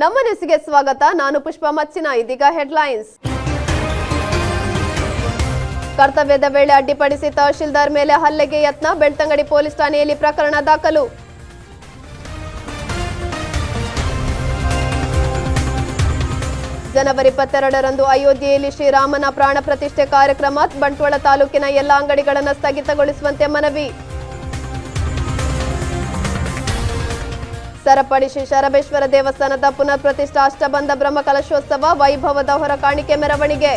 ನಮ್ಮ ನ್ಯೂಸ್ಗೆ ಸ್ವಾಗತ. ನಾನು ಪುಷ್ಪ ಮಚ್ಚಿನ ಇದೀಗ ಹೆಡ್ಲೈನ್ಸ್. ಕರ್ತವ್ಯದ ವೇಳೆ ಅಡ್ಡಿಪಡಿಸಿ ತಹಶೀಲ್ದಾರ್ ಮೇಲೆ ಹಲ್ಲೆಗೆ ಯತ್ನ. ಬೆಳ್ತಂಗಡಿ ಪೊಲೀಸ್ ಠಾಣೆಯಲ್ಲಿ ಪ್ರಕರಣ ದಾಖಲು. ಜನವರಿ ಇಪ್ಪತ್ತೆರಡರಂದು ಅಯೋಧ್ಯೆಯಲ್ಲಿ ಶ್ರೀರಾಮನ ಪ್ರಾಣ ಪ್ರತಿಷ್ಠೆ ಕಾರ್ಯಕ್ರಮ. ಬಂಟ್ವಾಳ ತಾಲೂಕಿನ ಎಲ್ಲ ಅಂಗಡಿಗಳನ್ನು ಸ್ಥಗಿತಗೊಳಿಸುವಂತೆ ಮನವಿ. ಸರಪಡಿ ಶ್ರೀ ಶರಬೇಶ್ವರ ದೇವಸ್ಥಾನದ ಪುನರ್ ಪ್ರತಿಷ್ಠಾ ಅಷ್ಟಬಂಧ ಬ್ರಹ್ಮಕಲಶೋತ್ಸವ ವೈಭವದ ಹೊರ ಕಾಣಿಕೆ ಮೆರವಣಿಗೆ.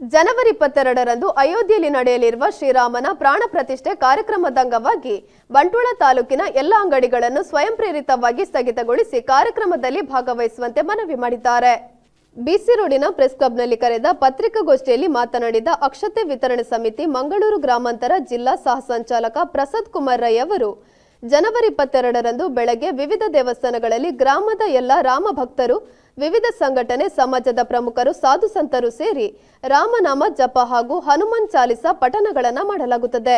ಜನವರಿ ಇಪ್ಪತ್ತೆರಡರಂದು ಅಯೋಧ್ಯೆಯಲ್ಲಿ ನಡೆಯಲಿರುವ ಶ್ರೀರಾಮನ ಪ್ರಾಣ ಪ್ರತಿಷ್ಠೆ ಕಾರ್ಯಕ್ರಮದ ಅಂಗವಾಗಿ ಬಂಟ್ವಾಳ ತಾಲೂಕಿನ ಎಲ್ಲ ಅಂಗಡಿಗಳನ್ನು ಸ್ವಯಂ ಪ್ರೇರಿತವಾಗಿ ಸ್ಥಗಿತಗೊಳಿಸಿ ಕಾರ್ಯಕ್ರಮದಲ್ಲಿ ಭಾಗವಹಿಸುವಂತೆ ಮನವಿ ಮಾಡಿದ್ದಾರೆ. ಬಿಸಿ ರೋಡಿನ ಪ್ರೆಸ್ ಕ್ಲಬ್ನಲ್ಲಿ ಕರೆದ ಪತ್ರಿಕಾಗೋಷ್ಠಿಯಲ್ಲಿ ಮಾತನಾಡಿದ ಅಕ್ಷತೆ ವಿತರಣೆ ಸಮಿತಿ ಮಂಗಳೂರು ಗ್ರಾಮಾಂತರ ಜಿಲ್ಲಾ ಸಹ ಸಂಚಾಲಕ ಪ್ರಸಾದ್ ಕುಮಾರ್ ರೈ ಅವರು, ಜನವರಿ ಇಪ್ಪತ್ತೆರಡರಂದು ಬೆಳಗ್ಗೆ ವಿವಿಧ ದೇವಸ್ಥಾನಗಳಲ್ಲಿ ಗ್ರಾಮದ ಎಲ್ಲ ರಾಮ ಭಕ್ತರು ವಿವಿಧ ಸಂಘಟನೆ, ಸಮಾಜದ ಪ್ರಮುಖರು, ಸಾಧು ಸಂತರು ಸೇರಿ ರಾಮನಾಮ ಜಪ ಹಾಗೂ ಹನುಮಾನ್ ಚಾಲಿಸ ಪಠಣಗಳನ್ನು ಮಾಡಲಾಗುತ್ತದೆ.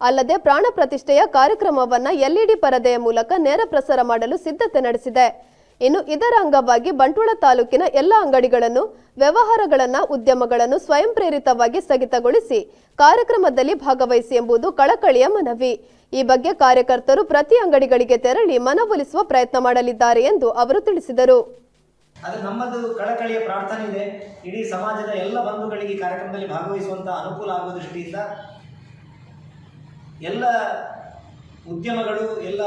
ಅಲ್ಲದೆ ಪ್ರಾಣ ಪ್ರತಿಷ್ಠೆಯ ಕಾರ್ಯಕ್ರಮವನ್ನು ಎಲ್ಇಡಿ ಪರದೆಯ ಮೂಲಕ ನೇರ ಪ್ರಸಾರ ಮಾಡಲು ಸಿದ್ಧತೆ ನಡೆಸಿದೆ. ಇನ್ನು ಇದರ ಅಂಗವಾಗಿ ಬಂಟ್ವಾಳ ತಾಲೂಕಿನ ಎಲ್ಲ ಅಂಗಡಿಗಳನ್ನು, ವ್ಯವಹಾರಗಳನ್ನು, ಉದ್ಯಮಗಳನ್ನು ಸ್ವಯಂ ಪ್ರೇರಿತವಾಗಿ ಸ್ಥಗಿತಗೊಳಿಸಿ ಕಾರ್ಯಕ್ರಮದಲ್ಲಿ ಭಾಗವಹಿಸಿ ಎಂಬುದು ಕಳಕಳಿಯ ಮನವಿ. ಈ ಬಗ್ಗೆ ಕಾರ್ಯಕರ್ತರು ಪ್ರತಿ ಅಂಗಡಿಗಳಿಗೆ ತೆರಳಿ ಮನವೊಲಿಸುವ ಪ್ರಯತ್ನ ಮಾಡಲಿದ್ದಾರೆ ಎಂದು ಅವರು ತಿಳಿಸಿದರು. ಅದು ನಮ್ಮದು ಕಳಕಳಿಯ ಪ್ರಾರ್ಥನೆ ಇದೆ. ಇಡೀ ಸಮಾಜದ ಎಲ್ಲ ಬಂಧುಗಳಿಗೆ ಕಾರ್ಯಕ್ರಮದಲ್ಲಿ ಭಾಗವಹಿಸುವಂಥ ಅನುಕೂಲ ಆಗುವ ದೃಷ್ಟಿಯಿಂದ ಎಲ್ಲ ಉದ್ಯಮಗಳು, ಎಲ್ಲ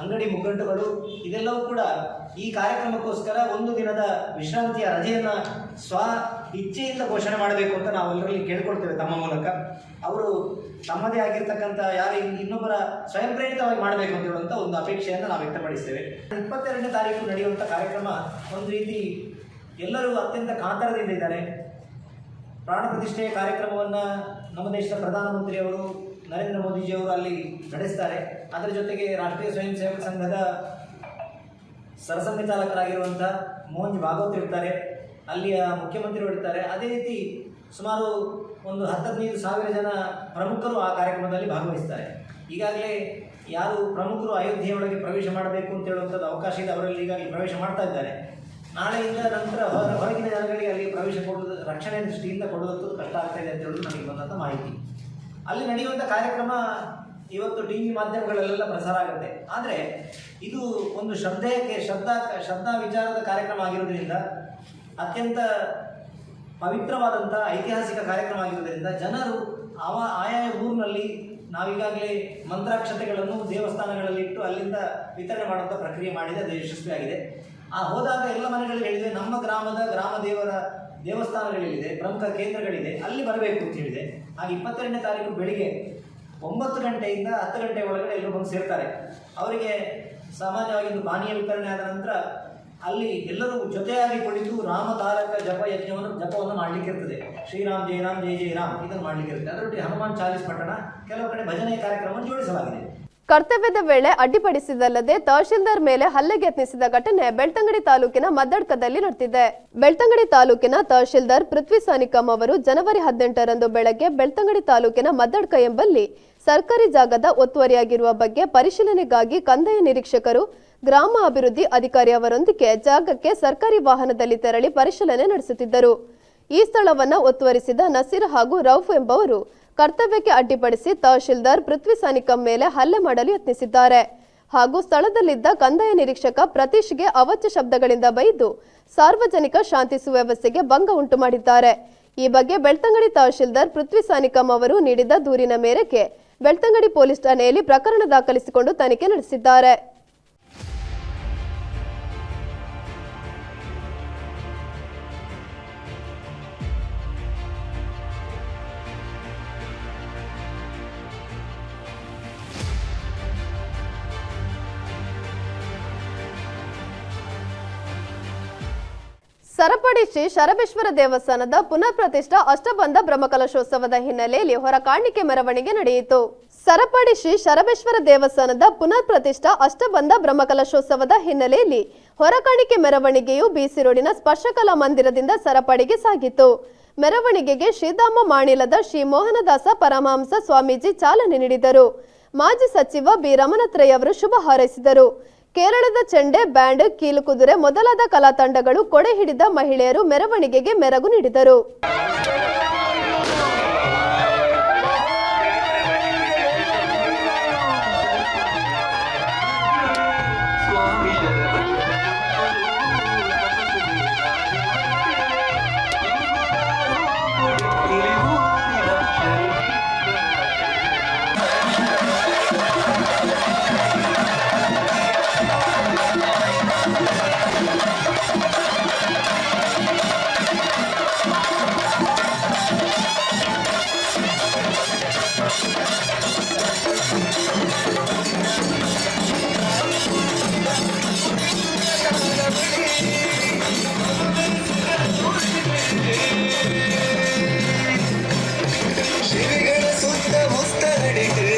ಅಂಗಡಿ ಮುಗ್ಗಂಟುಗಳು ಇದೆಲ್ಲವೂ ಕೂಡ ಈ ಕಾರ್ಯಕ್ರಮಕ್ಕೋಸ್ಕರ ಒಂದು ದಿನದ ವಿಶ್ರಾಂತಿಯ ರಜೆಯನ್ನು ಸ್ವ ಇಚ್ಛೆಯಿಂದ ಘೋಷಣೆ ಮಾಡಬೇಕು ಅಂತ ನಾವು ಎಲ್ಲರಲ್ಲಿ ಕೇಳ್ಕೊಳ್ತೇವೆ ತಮ್ಮ ಮೂಲಕ. ಅವರು ತಮ್ಮದೇ ಆಗಿರ್ತಕ್ಕಂಥ ಯಾರು ಇನ್- ಇನ್ನೊಬ್ಬರ ಸ್ವಯಂ ಪ್ರೇರಿತವಾಗಿ ಮಾಡಬೇಕು ಅಂತ ಹೇಳುವಂಥ ಒಂದು ಅಪೇಕ್ಷೆಯನ್ನು ನಾವು ವ್ಯಕ್ತಪಡಿಸ್ತೇವೆ. ಇಪ್ಪತ್ತೆರಡನೇ ತಾರೀಕು ನಡೆಯುವಂಥ ಕಾರ್ಯಕ್ರಮ ಒಂದು ರೀತಿ ಎಲ್ಲರೂ ಅತ್ಯಂತ ಕಾತರದಿಂದ ಇದ್ದಾರೆ. ಪ್ರಾಣ ಪ್ರತಿಷ್ಠೆಯ ಕಾರ್ಯಕ್ರಮವನ್ನು ನಮ್ಮ ದೇಶದ ಪ್ರಧಾನಮಂತ್ರಿಯವರು ನರೇಂದ್ರ ಮೋದಿಜಿಯವರು ಅಲ್ಲಿ ನಡೆಸ್ತಾರೆ. ಅದರ ಜೊತೆಗೆ ರಾಷ್ಟ್ರೀಯ ಸ್ವಯಂ ಸೇವಕ ಸಂಘದ ಸರಸಂಘಚಾಲಕರಾಗಿರುವಂಥ ಮೋಹನ್ ಭಾಗವತ್ ಇರ್ತಾರೆ. ಅಲ್ಲಿಯ ಮುಖ್ಯಮಂತ್ರಿಗಳು ಇರ್ತಾರೆ. ಅದೇ ರೀತಿ ಸುಮಾರು ಒಂದು ಹತ್ತದೈದು ಸಾವಿರ ಜನ ಪ್ರಮುಖರು ಆ ಕಾರ್ಯಕ್ರಮದಲ್ಲಿ ಭಾಗವಹಿಸ್ತಾರೆ. ಈಗಾಗಲೇ ಯಾರು ಪ್ರಮುಖರು ಅಯೋಧ್ಯೆಯೊಳಗೆ ಪ್ರವೇಶ ಮಾಡಬೇಕು ಅಂತ ಹೇಳುವಂಥದ್ದು ಅವಕಾಶ ಇದೆ. ಅವರಲ್ಲಿ ಈಗಾಗಲೇ ಪ್ರವೇಶ ಮಾಡ್ತಾ ಇದ್ದಾರೆ. ನಾಳೆಯಿಂದ ನಂತರ ಹೊರ ಹೊರಗಿನ ಜನಗಳಿಗೆ ಅಲ್ಲಿ ಪ್ರವೇಶ ಕೊಡೋದು ರಕ್ಷಣೆ ದೃಷ್ಟಿಯಿಂದ ಕೊಡುವಂಥದ್ದು ಕಷ್ಟ ಆಗ್ತಾ ಇದೆ ಅಂತ ಹೇಳೋದು ನನಗೆ ಬಂದಂಥ ಮಾಹಿತಿ. ಅಲ್ಲಿ ನಡೆಯುವಂಥ ಕಾರ್ಯಕ್ರಮ ಇವತ್ತು ಟಿ ವಿ ಮಾಧ್ಯಮಗಳಲ್ಲೆಲ್ಲ ಪ್ರಸಾರ ಆಗುತ್ತೆ. ಆದರೆ ಇದು ಒಂದು ಶ್ರದ್ಧೆಗೆ ಶ್ರದ್ಧಾ ಶ್ರದ್ಧಾ ವಿಚಾರದ ಕಾರ್ಯಕ್ರಮ ಆಗಿರೋದ್ರಿಂದ ಅತ್ಯಂತ ಪವಿತ್ರವಾದಂಥ ಐತಿಹಾಸಿಕ ಕಾರ್ಯಕ್ರಮ ಆಗಿರೋದ್ರಿಂದ ಜನರು ಅವ ಆಯಾಯ ಊರಿನಲ್ಲಿ ನಾವೀಗಾಗಲೇ ಮಂತ್ರಾಕ್ಷತೆಗಳನ್ನು ದೇವಸ್ಥಾನಗಳಲ್ಲಿ ಇಟ್ಟು ಅಲ್ಲಿಂದ ವಿತರಣೆ ಮಾಡುವಂಥ ಪ್ರಕ್ರಿಯೆ ಮಾಡಿದೆ ಅದು ಯಶಸ್ವಿಯಾಗಿದೆ. ಆ ಹೋದಾಗ ಎಲ್ಲ ಮನೆಗಳಿಗೆ ಹೇಳಿದೆ ನಮ್ಮ ಗ್ರಾಮದ ಗ್ರಾಮ ದೇವರ ದೇವಸ್ಥಾನಗಳಿದೆ, ಪ್ರಮುಖ ಕೇಂದ್ರಗಳಿದೆ, ಅಲ್ಲಿ ಬರಬೇಕು ಅಂತ ಹೇಳಿದೆ. ಹಾಗೆ ಇಪ್ಪತ್ತೆರಡನೇ ತಾರೀಕು ಬೆಳಿಗ್ಗೆ ಒಂಬತ್ತು ಗಂಟೆಯಿಂದ ಹತ್ತು ಗಂಟೆ ಒಳಗಡೆ ಎಲ್ಲರೂ ಬಂದು ಸೇರ್ತಾರೆ. ಅವರಿಗೆ ಸಾಮಾನ್ಯವಾಗಿ ಒಂದು ಪಾನೀಯ ವಿತರಣೆ ಆದ ನಂತರ ಅಲ್ಲಿ ಎಲ್ಲರೂ ಜೊತೆಯಾಗಿ ಕುಳಿತು ರಾಮ ತಾರಕ ಜಪ ಯಜ್ಞವನ್ನು, ಜಪವನ್ನು ಮಾಡಲಿಕ್ಕೆ ಇರ್ತದೆ. ಶ್ರೀರಾಮ್ ಜಯರಾಮ್ ಜಯ ಜಯರಾಮ್ ಇದನ್ನು ಮಾಡಲಿಕ್ಕೆ ಇರ್ತದೆ ಅದರೊಟ್ಟಿಗೆ ಹನುಮಾನ್ ಚಾಲೀಸ್ ಪಟ್ಟಣ ಕೆಲವು ಕಡೆ ಭಜನೆ ಕಾರ್ಯಕ್ರಮವನ್ನು ಜೋಡಿಸಲಾಗಿದೆ. ಕರ್ತವ್ಯದ ವೇಳೆ ಅಡ್ಡಿಪಡಿಸಿದಲ್ಲದೆ ತಹಶೀಲ್ದಾರ್ ಮೇಲೆ ಹಲ್ಲೆಗೆ ಯತ್ನಿಸಿದ ಘಟನೆ ಬೆಳ್ತಂಗಡಿ ತಾಲೂಕಿನ ಮದ್ದಡ್ಕದಲ್ಲಿ ನಡೆದಿದೆ. ಬೆಳ್ತಂಗಡಿ ತಾಲೂಕಿನ ತಹಶೀಲ್ದಾರ್ ಪೃಥ್ವಿ ಸಾನಿಕಮ್ ಅವರು ಜನವರಿ ಹದಿನೆಂಟರಂದು ಬೆಳಗ್ಗೆ ಬೆಳ್ತಂಗಡಿ ತಾಲೂಕಿನ ಮದ್ದಡ್ಕ ಎಂಬಲ್ಲಿ ಸರ್ಕಾರಿ ಜಾಗದ ಒತ್ತುವರಿಯಾಗಿರುವ ಬಗ್ಗೆ ಪರಿಶೀಲನೆಗಾಗಿ ಕಂದಾಯ ನಿರೀಕ್ಷಕರು, ಗ್ರಾಮ ಅಭಿವೃದ್ಧಿ ಅಧಿಕಾರಿ ಅವರೊಂದಿಗೆ ಜಾಗಕ್ಕೆ ಸರ್ಕಾರಿ ವಾಹನದಲ್ಲಿ ತೆರಳಿ ಪರಿಶೀಲನೆ ನಡೆಸುತ್ತಿದ್ದರು. ಈ ಸ್ಥಳವನ್ನು ಒತ್ತುವರಿಸಿದ ನಸೀರ್ ಹಾಗೂ ರೌಫ್ ಎಂಬವರು ಕರ್ತವ್ಯಕ್ಕೆ ಅಡ್ಡಿಪಡಿಸಿ ತಹಶೀಲ್ದಾರ್ ಪೃಥ್ವಿ ಸಾನಿಕಂ ಮೇಲೆ ಹಲ್ಲೆ ಮಾಡಲು ಯತ್ನಿಸಿದ್ದಾರೆ. ಹಾಗೂ ಸ್ಥಳದಲ್ಲಿದ್ದ ಕಂದಾಯ ನಿರೀಕ್ಷಕ ಪ್ರತೀಶ್ಗೆ ಅವಚ್ಯ ಶಬ್ದಗಳಿಂದ ಬೈದು ಸಾರ್ವಜನಿಕ ಶಾಂತಿ ಸುವ್ಯವಸ್ಥೆಗೆ ಭಂಗ ಉಂಟು ಮಾಡಿದ್ದಾರೆ. ಈ ಬಗ್ಗೆ ಬೆಳ್ತಂಗಡಿ ತಹಶೀಲ್ದಾರ್ ಪೃಥ್ವಿ ಸಾನಿಕಂ ಅವರು ನೀಡಿದ ದೂರಿನ ಮೇರೆಗೆ ಬೆಳ್ತಂಗಡಿ ಪೊಲೀಸ್ ಠಾಣೆಯಲ್ಲಿ ಪ್ರಕರಣ ದಾಖಲಿಸಿಕೊಂಡು ತನಿಖೆ ನಡೆಸಿದ್ದಾರೆ. ಸರಪಡಿ ಶ್ರೀ ಶರಬೇಶ್ವರ ದೇವಸ್ಥಾನದ ಪುನರ್ ಪ್ರತಿಷ್ಠ ಅಷ್ಟಬಂಧ ಬ್ರಹ್ಮಕಲಶೋತ್ಸವದ ಹಿನ್ನೆಲೆಯಲ್ಲಿ ಹೊರಕಾಣಿಕೆ ಮೆರವಣಿಗೆ ನಡೆಯಿತು. ಸರಪಡಿ ಶ್ರೀ ಶರಬೇಶ್ವರ ದೇವಸ್ಥಾನದ ಪುನರ್ ಪ್ರತಿಷ್ಠ ಅಷ್ಟಬಂಧ ಬ್ರಹ್ಮಕಲಶೋತ್ಸವದ ಹಿನ್ನೆಲೆಯಲ್ಲಿ ಹೊರಕಾಣಿಕೆ ಮೆರವಣಿಗೆಯು ಬಿಸಿ ರೋಡಿನ ಸ್ಪರ್ಶಕಲಾ ಮಂದಿರದಿಂದ ಸರಪಡಿಗೆ ಸಾಗಿತು. ಮೆರವಣಿಗೆಗೆ ಶ್ರೀಧಾಮ ಮಾಣಿಲದ ಶ್ರೀ ಮೋಹನದಾಸ ಪರಮಹಂಸ ಸ್ವಾಮೀಜಿ ಚಾಲನೆ ನೀಡಿದರು. ಮಾಜಿ ಸಚಿವ ಬಿ ಶುಭ ಹಾರೈಸಿದರು. ಕೇರಳದ ಚೆಂಡೆ ಬ್ಯಾಂಡ್ ಕೀಲುಕುದುರೆ ಮೊದಲಾದ ಕಲಾ ತಂಡಗಳು ಕೊಡೆ ಹಿಡಿದ ಮಹಿಳೆಯರು ಮೆರವಣಿಗೆಗೆ ಮೆರಗು ನೀಡಿದರು. ಶಿವಿಗಳ ಸುತ್ತ ಮುತ್ತ ನಡೆದು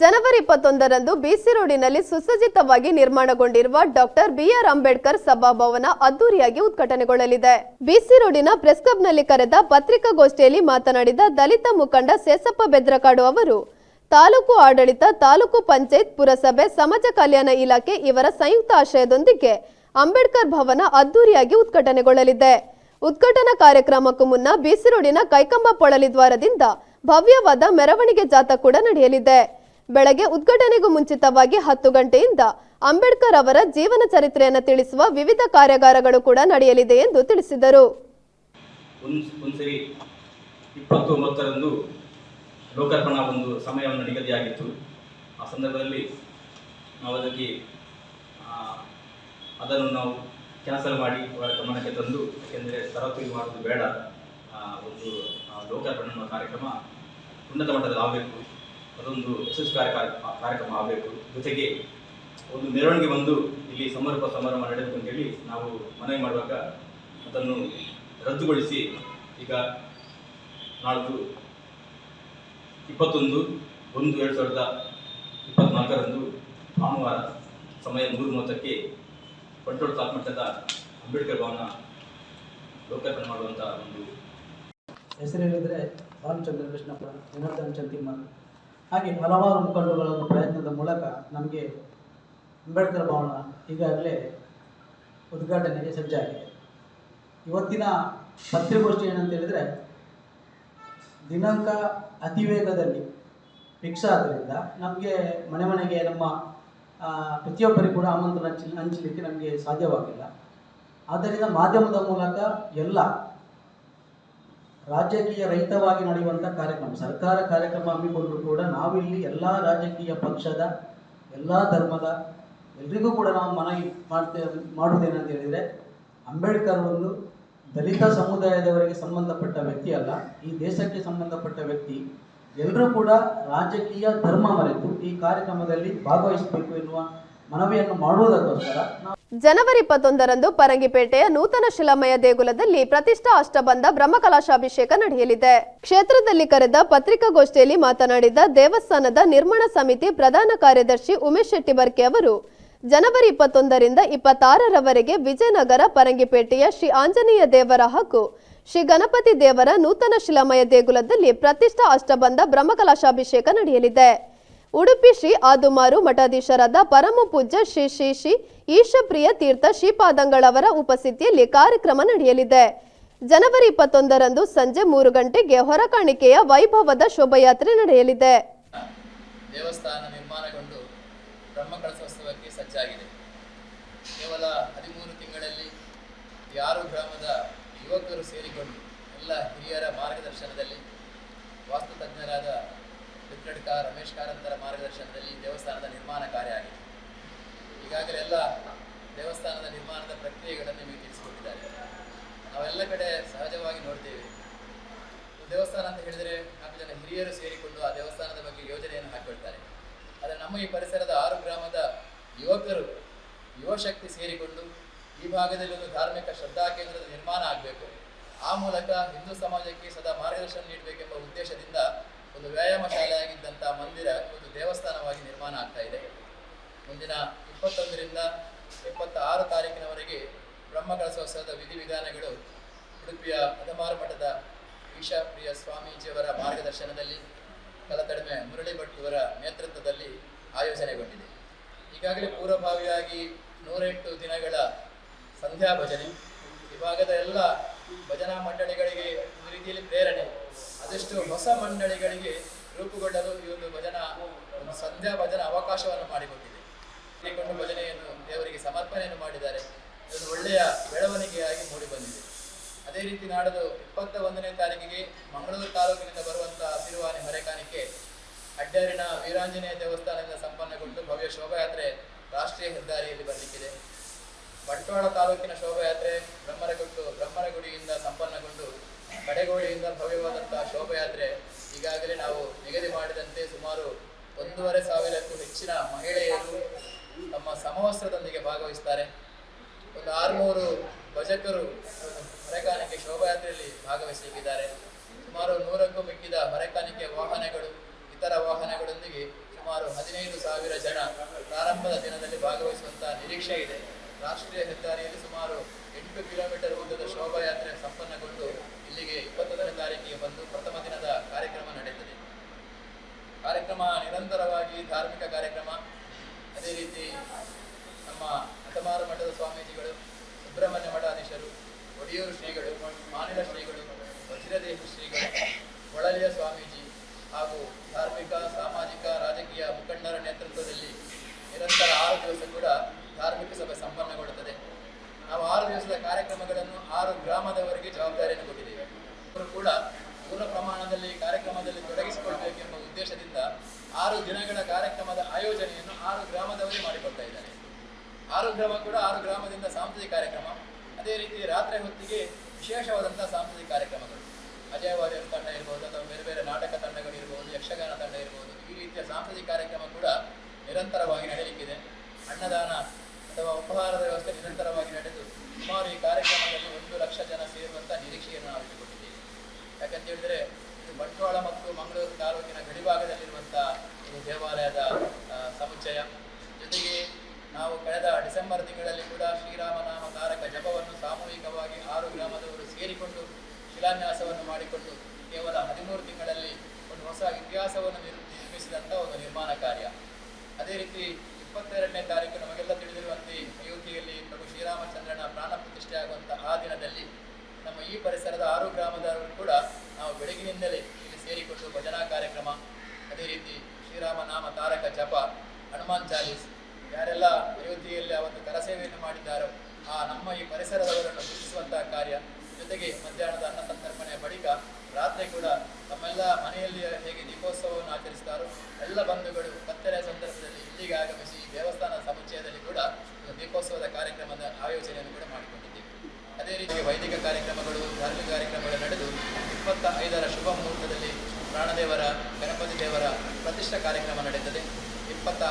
ಜನವರಿ ಇಪ್ಪತ್ತೊಂದರಂದು ಬಿಸಿ ರೋಡಿನಲ್ಲಿ ಸುಸಜ್ಜಿತವಾಗಿ ನಿರ್ಮಾಣಗೊಂಡಿರುವ ಡಾಕ್ಟರ್ ಬಿಆರ್ ಅಂಬೇಡ್ಕರ್ ಸಭಾಭವನ ಅದ್ದೂರಿಯಾಗಿ ಉದ್ಘಾಟನೆಗೊಳ್ಳಲಿದೆ. ಬಿಸಿ ರೋಡಿನ ಪ್ರೆಸ್ ಕ್ಲಬ್ನಲ್ಲಿ ಕರೆದ ಪತ್ರಿಕಾಗೋಷ್ಠಿಯಲ್ಲಿ ಮಾತನಾಡಿದ ದಲಿತ ಮುಖಂಡ ಸೇಸಪ್ಪ ಬೆದ್ರಕಾಡು ಅವರು, ತಾಲೂಕು ಆಡಳಿತ, ತಾಲೂಕು ಪಂಚಾಯತ್, ಪುರಸಭೆ, ಸಮಾಜ ಕಲ್ಯಾಣ ಇಲಾಖೆ ಇವರ ಸಂಯುಕ್ತ ಆಶಯದೊಂದಿಗೆ ಅಂಬೇಡ್ಕರ್ ಭವನ ಅದ್ದೂರಿಯಾಗಿ ಉದ್ಘಾಟನೆಗೊಳ್ಳಲಿದೆ. ಉದ್ಘಾಟನಾ ಕಾರ್ಯಕ್ರಮಕ್ಕೂ ಮುನ್ನ ಬಿಸಿ ರೋಡಿನ ಕೈಕಂಬ ಪೊಳಲಿ ದ್ವಾರದಿಂದ ಭವ್ಯವಾದ ಮೆರವಣಿಗೆ ಜಾಥಾ ಕೂಡ ನಡೆಯಲಿದೆ. ಬೆಳಗ್ಗೆ ಉದ್ಘಾಟನೆಗೂ ಮುಂಚಿತವಾಗಿ ಹತ್ತು ಗಂಟೆಯಿಂದ ಅಂಬೇಡ್ಕರ್ ಅವರ ಜೀವನ ಚರಿತ್ರೆಯನ್ನು ತಿಳಿಸುವ ವಿವಿಧ ಕಾರ್ಯಾಗಾರಗಳು ಕೂಡ ನಡೆಯಲಿದೆ ಎಂದು ತಿಳಿಸಿದರು. ಇಪ್ಪತ್ತೊಂಬತ್ತರಂದು ಲೋಕಾರ್ಪಣಾ ಒಂದು ಸಮಯವನ್ನು ನಿಗದಿಯಾಗಿತ್ತು. ಆ ಸಂದರ್ಭದಲ್ಲಿ ನಾವು ಅದನ್ನು ನಾವು ಕ್ಯಾನ್ಸಲ್ ಮಾಡಿ ಅವರ ಗಮನಕ್ಕೆ ತಂದು ಏಕೆಂದರೆ ತರತುರಿ ಮಾಡುವುದು ಬೇಡ. ಒಂದು ಲೋಕಾರ್ಪಣೆ ಕಾರ್ಯಕ್ರಮ ಉನ್ನತ ಮಟ್ಟದಲ್ಲಿ ಆಗಬೇಕು. ಅದೊಂದು ಯಶಸ್ವಿ ಕಾರ್ಯಕ್ರಮ ಕಾರ್ಯಕ್ರಮ ಆಗಬೇಕು. ಜೊತೆಗೆ ಒಂದು ಮೆರವಣಿಗೆ ಬಂದು ಇಲ್ಲಿ ಸಮರ್ಪ ಸಮಾರಂಭ ನಡೆಯಬೇಕು ಅಂತೇಳಿ ನಾವು ಮನವಿ ಮಾಡುವಾಗ ಅದನ್ನು ರದ್ದುಗೊಳಿಸಿ ಈಗ ನಾಳ್ದು ಇಪ್ಪತ್ತೊಂದು ಒಂದು ಎರಡು ಸಾವಿರದ ಇಪ್ಪತ್ನಾಲ್ಕರಂದು ಭಾನುವಾರ ಸಮಯ ಮೂರು ಮೂವತ್ತಕ್ಕೆ ಪಂಟೋಳ್ ತಾಲೂಕು ಮಟ್ಟದ ಅಂಬೇಡ್ಕರ್ ಭವನ ಲೋಕಾರ್ಪಣೆ ಮಾಡುವಂಥ ಒಂದು ಹೆಸರು ಹೇಳಿದರೆ ರಾಮಚಂದ್ರ ಕೃಷ್ಣಪ್ಪ ಜನಾರ್ದನ್ ಚಂತಿಮಲ್ ಹಾಗೆ ಹಲವಾರು ಮುಖಂಡರುಗಳ ಒಂದು ಪ್ರಯತ್ನದ ಮೂಲಕ ನಮಗೆ ಅಂಬೇಡ್ಕರ್ ಭವನ ಈಗಾಗಲೇ ಉದ್ಘಾಟನೆಗೆ ಸಜ್ಜಾಗಿದೆ. ಇವತ್ತಿನ ಪತ್ರಿಕೋಷ್ಠಿ ಏನಂತ ಹೇಳಿದರೆ, ದಿನಾಂಕ ಅತಿ ವೇಗದಲ್ಲಿ ಫಿಕ್ಸ್ ಆದ್ದರಿಂದ ನಮಗೆ ಮನೆ ಮನೆಗೆ ನಮ್ಮ ಪ್ರತಿಯೊಬ್ಬರಿಗೂ ಕೂಡ ಆಮಂತ್ರಣ ಹಂಚಿ, ಹಂಚಲಿಕ್ಕೆ ನಮಗೆ ಸಾಧ್ಯವಾಗಿಲ್ಲ. ಆದ್ದರಿಂದ ಮಾಧ್ಯಮದ ಮೂಲಕ ಎಲ್ಲ ರಾಜಕೀಯ ರಹಿತವಾಗಿ ನಡೆಯುವಂಥ ಕಾರ್ಯಕ್ರಮ, ಸರ್ಕಾರ ಕಾರ್ಯಕ್ರಮ ಹಮ್ಮಿಕೊಂಡರೂ ಕೂಡ ನಾವಿಲ್ಲಿ ಎಲ್ಲ ರಾಜಕೀಯ ಪಕ್ಷದ, ಎಲ್ಲ ಧರ್ಮದ ಎಲ್ರಿಗೂ ಕೂಡ ನಾವು ಮನವಿ ಮಾಡ್ತೇವೆ ಮಾಡುವುದೇನಂತ ಹೇಳಿದರೆ ಅಂಬೇಡ್ಕರ್ ಒಂದು ದಲಿತ ಸಮುದಾಯದವರಿಗೆ ಸಂಬಂಧಪಟ್ಟ ವ್ಯಕ್ತಿ ಅಲ್ಲ. ಈ ದೇಶಕ್ಕೆ ಸಂಬಂಧಪಟ್ಟ ವ್ಯಕ್ತಿ. ಎಲ್ಲರೂ ಕೂಡ ರಾಜಕೀಯ ಧರ್ಮ ಮರೆತು ಈ ಕಾರ್ಯಕ್ರಮದಲ್ಲಿ ಭಾಗವಹಿಸಬೇಕು ಎನ್ನುವ ಮನವಿಯನ್ನು ಮಾಡುವುದಕ್ಕೋಸ್ಕರ ನಾವು ಜನವರಿ ಇಪ್ಪತ್ತೊಂದರಂದು ಪರಂಗಿಪೇಟೆಯ ನೂತನ ಶಿಲಾಮಯ ದೇಗುಲದಲ್ಲಿ ಪ್ರತಿಷ್ಠಾ ಅಷ್ಟಬಂಧ ಬ್ರಹ್ಮಕಲಾಶಾಭಿಷೇಕ ನಡೆಯಲಿದೆ. ಕ್ಷೇತ್ರದಲ್ಲಿ ಕರೆದ ಪತ್ರಿಕಾಗೋಷ್ಠಿಯಲ್ಲಿ ಮಾತನಾಡಿದ ದೇವಸ್ಥಾನದ ನಿರ್ಮಾಣ ಸಮಿತಿ ಪ್ರಧಾನ ಕಾರ್ಯದರ್ಶಿ ಉಮೇಶ್ ಶೆಟ್ಟಿ ಬರ್ಕೆ ಅವರು, ಜನವರಿ ಇಪ್ಪತ್ತೊಂದರಿಂದ ಇಪ್ಪತ್ತಾರರವರೆಗೆ ವಿಜಯನಗರ ಪರಂಗಿಪೇಟೆಯ ಶ್ರೀ ಆಂಜನೇಯ ದೇವರ ಹಾಗೂ ಶ್ರೀ ಗಣಪತಿ ದೇವರ ನೂತನ ಶಿಲಾಮಯ ದೇಗುಲದಲ್ಲಿ ಪ್ರತಿಷ್ಠಾ ಅಷ್ಟಬಂಧ ಬ್ರಹ್ಮಕಲಾಶಾಭಿಷೇಕ ನಡೆಯಲಿದೆ. ಉಡುಪಿ ಶ್ರೀ ಆದುಮಾರು ಮಠಾಧೀಶರಾದ ಪರಮ ಪೂಜ್ಯ ಶ್ರೀ ಶ್ರೀ ಶ್ರೀ ಈಶಪ್ರಿಯ ತೀರ್ಥ ಶ್ರೀಪಾದಂಗಳವರ ಉಪಸ್ಥಿತಿಯಲ್ಲಿ ಕಾರ್ಯಕ್ರಮ ನಡೆಯಲಿದೆ. ಜನವರಿ ಇಪ್ಪತ್ತೊಂದರಂದು ಸಂಜೆ ಮೂರು ಗಂಟೆಗೆ ಹೊರಕಾಣಿಕೆಯ ವೈಭವದ ಶೋಭಾಯಾತ್ರೆ ನಡೆಯಲಿದೆ. ದೇವಸ್ಥಾನ ನಿರ್ಮಾಣಗೊಂಡು ಬ್ರಹ್ಮಕಳಸೋತ್ಸವಕ್ಕೆ ಸಜ್ಜಾಗಿದೆ. ಕೇವಲ ಹದಿಮೂರು ತಿಂಗಳಲ್ಲಿ ಯಾರು ಗ್ರಾಮದ ಯುವಕರು ಸೇರಿಕೊಂಡು ಎಲ್ಲ ಹಿರಿಯರ ಮಾರ್ಗದರ್ಶನದಲ್ಲಿ ವಾಸ್ತುತಜ್ಞರಾದ ಲಿಪ್ರೆಡ್ ರಮೇಶ್ ಕಾರಂತರ ಮಾರ್ಗದರ್ಶನದಲ್ಲಿ ದೇವಸ್ಥಾನದ ನಿರ್ಮಾಣ ಕಾರ್ಯ ಆಗಿದೆ. ಈಗಾಗಲೇ ಎಲ್ಲ ದೇವಸ್ಥಾನದ ನಿರ್ಮಾಣದ ಪ್ರಕ್ರಿಯೆಗಳನ್ನು ನಿಮಗೆ ತಿಳಿಸಿಕೊಟ್ಟಿದ್ದಾರೆ ನಾವೆಲ್ಲ ಕಡೆ ಸಹಜವಾಗಿ ನೋಡ್ತೇವೆ. ದೇವಸ್ಥಾನ ಅಂತ ಹೇಳಿದರೆ ನಾಲ್ಕು ಜನ ಹಿರಿಯರು ಸೇರಿಕೊಂಡು ಆ ದೇವಸ್ಥಾನದ ಬಗ್ಗೆ ಯೋಜನೆಯನ್ನು ಹಾಕಿಕೊಳ್ತಾರೆ ಆದರೆ ನಮ್ಮ ಈ ಪರಿಸರದ ಆರು ಗ್ರಾಮದ ಯುವಕರು ಯುವಶಕ್ತಿ ಸೇರಿಕೊಂಡು ಈ ಭಾಗದಲ್ಲಿ ಒಂದು ಧಾರ್ಮಿಕ ಶ್ರದ್ಧಾ ಕೇಂದ್ರದ ನಿರ್ಮಾಣ ಆಗಬೇಕು. ಆ ಮೂಲಕ ಹಿಂದೂ ಸಮಾಜಕ್ಕೆ ಸದಾ ಮಾರ್ಗದರ್ಶನ ನೀಡಬೇಕೆಂಬ ಉದ್ದೇಶದಿಂದ ಒಂದು ವ್ಯಾಯಾಮ ಶಾಲೆಯಾಗಿದ್ದಂಥ ಮಂದಿರ ಒಂದು ದೇವಸ್ಥಾನವಾಗಿ ನಿರ್ಮಾಣ ಆಗ್ತಾ ಇದೆ. ಮುಂದಿನ ಇಪ್ಪತ್ತೊಂದರಿಂದ ಇಪ್ಪತ್ತ ಆರು ತಾರೀಕಿನವರೆಗೆ ಬ್ರಹ್ಮಕಳಸೋತ್ಸವದ ವಿಧಿವಿಧಾನಗಳು ಉಡುಪಿಯ ಅದಮಾರು ಮಠದ ಈಶಾಪ್ರಿಯ ಸ್ವಾಮೀಜಿಯವರ ಮಾರ್ಗದರ್ಶನದಲ್ಲಿ ಕಲತಡಿಮೆ ಮುರಳಿ ಭಟ್ ನೇತೃತ್ವದಲ್ಲಿ ಆಯೋಜನೆಗೊಂಡಿದೆ. ಈಗಾಗಲೇ ಪೂರ್ವಭಾವಿಯಾಗಿ ನೂರೆಂಟು ದಿನಗಳ ಸಂಧ್ಯಾ ಭಜನೆ ಈ ಭಾಗದ ಎಲ್ಲ ಭಜನಾ ಮಂಡಳಿಗಳಿಗೆ ಒಂದು ರೀತಿಯಲ್ಲಿ ಪ್ರೇರಣೆ. ಅದೆಷ್ಟು ಹೊಸ ಮಂಡಳಿಗಳಿಗೆ ರೂಪುಗೊಳ್ಳಲು ಈ ಒಂದು ಭಜನಾ, ಒಂದು ಸಂಧ್ಯಾ ಭಜನಾ ಅವಕಾಶವನ್ನು ಮಾಡಿಕೊಟ್ಟಿದೆ. ಸೇರಿಕೊಂಡು ಭಜನೆಯನ್ನು ದೇವರಿಗೆ ಸಮರ್ಪಣೆಯನ್ನು ಮಾಡಿದ್ದಾರೆ. ಇದೊಂದು ಒಳ್ಳೆಯ ಬೆಳವಣಿಗೆಯಾಗಿ ಮೂಡಿಬಂದಿದೆ. ಅದೇ ರೀತಿ ನಾಡದು ಇಪ್ಪತ್ತ ಒಂದನೇ ತಾರೀಕಿಗೆ ಮಂಗಳೂರು ತಾಲೂಕಿನಿಂದ ಬರುವಂತಹ ಹಸಿರುವಾನೆ ಹೊರೆಕಾಣಿಕೆ ಅಡ್ಡಾರಿನ ವೀರಾಂಜನೇಯ ದೇವಸ್ಥಾನದಿಂದ ಸಂಪನ್ನಗೊಂಡು ಭವ್ಯ ಶೋಭಾಯಾತ್ರೆ ರಾಷ್ಟ್ರೀಯ ಹೆದ್ದಾರಿಯಲ್ಲಿ ಬರಲಿಕ್ಕಿದೆ. ಬಂಟ್ವಾಳ ತಾಲೂಕಿನ ಶೋಭಾಯಾತ್ರೆ ಬ್ರಹ್ಮರಗುಟ್ಟು, ಬ್ರಹ್ಮರಗುಡಿಯಿಂದ ಸಂಪನ್ನಗೊಂಡು ಕಡೆಗೋಳಿಯಿಂದ ಭವ್ಯವಾದಂತಹ ಶೋಭಾಯಾತ್ರೆ ಈಗಾಗಲೇ ನಾವು ನಿಗದಿ ಮಾಡಿದಂತೆ ಸುಮಾರು ಒಂದೂವರೆ ಸಾವಿರಕ್ಕೂ ಹೆಚ್ಚಿನ ಮಹಿಳೆಯರು ತಮ್ಮ ಸಮವಸ್ತ್ರದೊಂದಿಗೆ ಭಾಗವಹಿಸ್ತಾರೆ. ಒಂದು ಆರುನೂರು ಭಜಕರು ಹೊರೆಕಾಣಿಕೆ ಶೋಭಾಯಾತ್ರೆಯಲ್ಲಿ ಭಾಗವಹಿಸಿದ್ದಾರೆ. ಸುಮಾರು ನೂರಕ್ಕೂ ಮಿಕ್ಕಿದ ಹೊರೆಕಾಣಿಕೆ ವಾಹನಗಳು, ಇತರ ವಾಹನಗಳೊಂದಿಗೆ ಸುಮಾರು ಹದಿನೈದು ಸಾವಿರ ಜನ ಪ್ರಾರಂಭದ ದಿನದಲ್ಲಿ ಭಾಗವಹಿಸುವಂತಹ ನಿರೀಕ್ಷೆ ಇದೆ. ರಾಷ್ಟ್ರೀಯ ಹೆದ್ದಾರಿಯಲ್ಲಿ ಸುಮಾರು ಎಂಟು ಕಿಲೋಮೀಟರ್ ಉದ್ದದ ಶೋಭಾಯಾತ್ರೆ ಸಂಪನ್ನಗೊಂಡು ಇಲ್ಲಿಗೆ ಇಪ್ಪತ್ತೊಂದನೇ ತಾರೀಕಿಗೆ ಬಂದು ಪ್ರಥಮ ದಿನದ ಕಾರ್ಯಕ್ರಮ ನಡೆಯುತ್ತದೆ. ಕಾರ್ಯಕ್ರಮ ನಿರಂತರವಾಗಿ ಧಾರ್ಮಿಕ ಕಾರ್ಯಕ್ರಮ. ಅದೇ ರೀತಿ ನಮ್ಮ ಹಠಮಾರು ಮಠದ ಸ್ವಾಮೀಜಿಗಳು, ಸುಬ್ರಹ್ಮಣ್ಯ ಮಠಾಧೀಶರು, ಒಡಿಯೂರು ಶ್ರೀಗಳು, ಮಾನಿಲ ಶ್ರೀಗಳು, ವಜ್ರದೇಹ ಶ್ರೀಗಳು, ಒಳಲಿಯ ಸ್ವಾಮೀಜಿ ಹಾಗೂ ಧಾರ್ಮಿಕ, ಸಾಮಾಜಿಕ, ರಾಜಕೀಯ ಮುಖಂಡರ ನೇತೃತ್ವದಲ್ಲಿ ನಿರಂತರ ಆರು ದಿವಸ ಕೂಡ ಧಾರ್ಮಿಕ ಸಭೆ ಸಂಪನ್ನಗೊಳ್ಳುತ್ತದೆ ನಾವು ಆರು ದಿವಸದ ಕಾರ್ಯಕ್ರಮಗಳನ್ನು ಆರು ಗ್ರಾಮದವರಿಗೆ ಜವಾಬ್ದಾರಿಯನ್ನು ಕೊಟ್ಟಿದ್ದೇವೆ ಅವರು ಕೂಡ ಪೂರ್ಣ ಪ್ರಮಾಣದಲ್ಲಿ ಕಾರ್ಯಕ್ರಮದಲ್ಲಿ ತೊಡಗಿಸಿಕೊಳ್ಬೇಕೆಂಬ ಉದ್ದೇಶದಿಂದ ಆರು ದಿನಗಳ ಕಾರ್ಯಕ್ರಮದ ಆಯೋಜನೆಯನ್ನು ಆರು ಗ್ರಾಮದವರೇ ಮಾಡಿಕೊಳ್ತಾ ಇದ್ದಾರೆ ಆರು ಕೂಡ ಆರು ಗ್ರಾಮದಿಂದ ಸಾಂಸ್ಕೃತಿಕ ಕಾರ್ಯಕ್ರಮ, ಅದೇ ರೀತಿ ರಾತ್ರಿ ಹೊತ್ತಿಗೆ ವಿಶೇಷವಾದಂತಹ ಸಾಂಸ್ಕೃತಿಕ ಕಾರ್ಯಕ್ರಮಗಳು. ಅಜಯವಾದ ತಂಡ ಇರ್ಬೋದು ಅಥವಾ ಬೇರೆ ಬೇರೆ ನಾಟಕ ತಂಡಗಳು ಇರ್ಬೋದು, ಯಕ್ಷಗಾನ ತಂಡ ಇರ್ಬೋದು, ಈ ರೀತಿಯ ಸಾಂಸ್ಕೃತಿಕ ಕಾರ್ಯಕ್ರಮ ಕೂಡ ನಿರಂತರವಾಗಿ ನಡೆಯಲಿಕ್ಕಿದೆ ಅನ್ನದಾನ ಅಥವಾ ಉಪಹಾರದ ವ್ಯವಸ್ಥೆ ನಿರಂತರವಾಗಿ ನಡೆದು ಸುಮಾರು ಈ ಕಾರ್ಯಕ್ರಮದಲ್ಲಿ ಒಂದು ಲಕ್ಷ ಜನ ಸೇರುವಂಥ ನಿರೀಕ್ಷೆಯನ್ನು ನಾವು ಇಟ್ಟುಕೊಂಡಿದ್ದೇವೆ. ಯಾಕಂತ ಹೇಳಿದ್ರೆ, ಇದು ಬಂಟ್ವಾಳ ಮತ್ತು ಮಂಗಳೂರು ತಾಲೂಕಿನ ಗಡಿಭಾಗದಲ್ಲಿರುವಂಥ ಒಂದು ದೇವಾಲಯದ ಆ, ಡಿಸೆಂಬರ್ ತಿಂಗಳಲ್ಲಿ ಕೂಡ ಶ್ರೀರಾಮನಾಮ ತಾರಕ ಜಪವನ್ನು ಸಾಮೂಹಿಕವಾಗಿ ಆರು ಗ್ರಾಮದವರು ಸೇರಿಕೊಂಡು ಶಿಲಾನ್ಯಾಸವನ್ನು ಮಾಡಿಕೊಂಡು ಕೇವಲ ಹದಿಮೂರು ತಿಂಗಳಲ್ಲಿ ಒಂದು ಹೊಸ ಇತಿಹಾಸವನ್ನು ನಿರ್- ನಿರ್ಮಿಸಿದಂಥ ಒಂದು ನಿರ್ಮಾಣ ಕಾರ್ಯ. ಅದೇ ರೀತಿ ಇಪ್ಪತ್ತೆರಡನೇ ತಾರೀಕು ನಮಗೆಲ್ಲ ತಿಳಿದಿರುವಂತೆ ಅಯೋಧ್ಯೆಯಲ್ಲಿ ಪ್ರಭು ಶ್ರೀರಾಮಚಂದ್ರನ ಪ್ರಾಣ ಪ್ರತಿಷ್ಠೆ ಆಗುವಂಥ ಆ ದಿನದಲ್ಲಿ ನಮ್ಮ ಈ ಪರಿಸರದ ಆರು ಗ್ರಾಮದವರು ಕೂಡ ನಾವು ಬೆಳಗಿನಿಂದಲೇ ಇಲ್ಲಿ ಸೇರಿಕೊಂಡು ಭಜನಾ ಕಾರ್ಯಕ್ರಮ. ಅದೇ ರೀತಿ ಶ್ರೀರಾಮ ನಾಮ ತಾರಕ ಜಪ ಹನುಮಾನ್ ಚಾಲೀಸ್ ಯಾರೆಲ್ಲ ಅಯೋಧ್ಯೆಯಲ್ಲಿ ಒಂದು ಕರಸೇವೆಯನ್ನು ಮಾಡಿದ್ದಾರೋ. ಆ ನಮ್ಮ ಈ ಪರಿಸರದವರನ್ನು ಗುರುತಿಸುವಂತಹ ಕಾರ್ಯ ಜೊತೆಗೆ ಮಧ್ಯಾಹ್ನದ ಅನ್ನ ಸಂತರ್ಪಣೆಯ ಬಳಿಕ ರಾತ್ರಿ ಕೂಡ ತಮ್ಮೆಲ್ಲ ಮನೆಯಲ್ಲಿ ಹೇಗೆ ದೀಪೋತ್ಸವವನ್ನು ಆಚರಿಸ್ತಾರೋ ಎಲ್ಲ ಬಂಧುಗಳು ಕತ್ತಲೆಯ ಸಂದರ್ಭದಲ್ಲಿ ಇಲ್ಲಿಗೆ ಆಗಮಿಸಿ ದೇವಸ್ಥಾನ ಸಮುಚ್ಚಯದಲ್ಲಿ ಕೂಡ ದೀಪೋತ್ಸವದ ಕಾರ್ಯಕ್ರಮದ ಆಯೋಜನೆಯನ್ನು ಕೂಡ ಮಾಡಿಕೊಂಡಿದ್ದೇವೆ. ಅದೇ ರೀತಿ ವೈದಿಕ ಕಾರ್ಯಕ್ರಮಗಳು, ಧಾರ್ಮಿಕ ಕಾರ್ಯಕ್ರಮಗಳು ನಡೆದು ಇಪ್ಪತ್ತ ಐದರ ಶುಭ ಮುಹೂರ್ತದಲ್ಲಿ ಪ್ರಾಣದೇವರ, ಗಣಪತಿ ದೇವರ ಪ್ರತಿಷ್ಠಾ ಕಾರ್ಯಕ್ರಮ ನಡೆಯುತ್ತದೆ.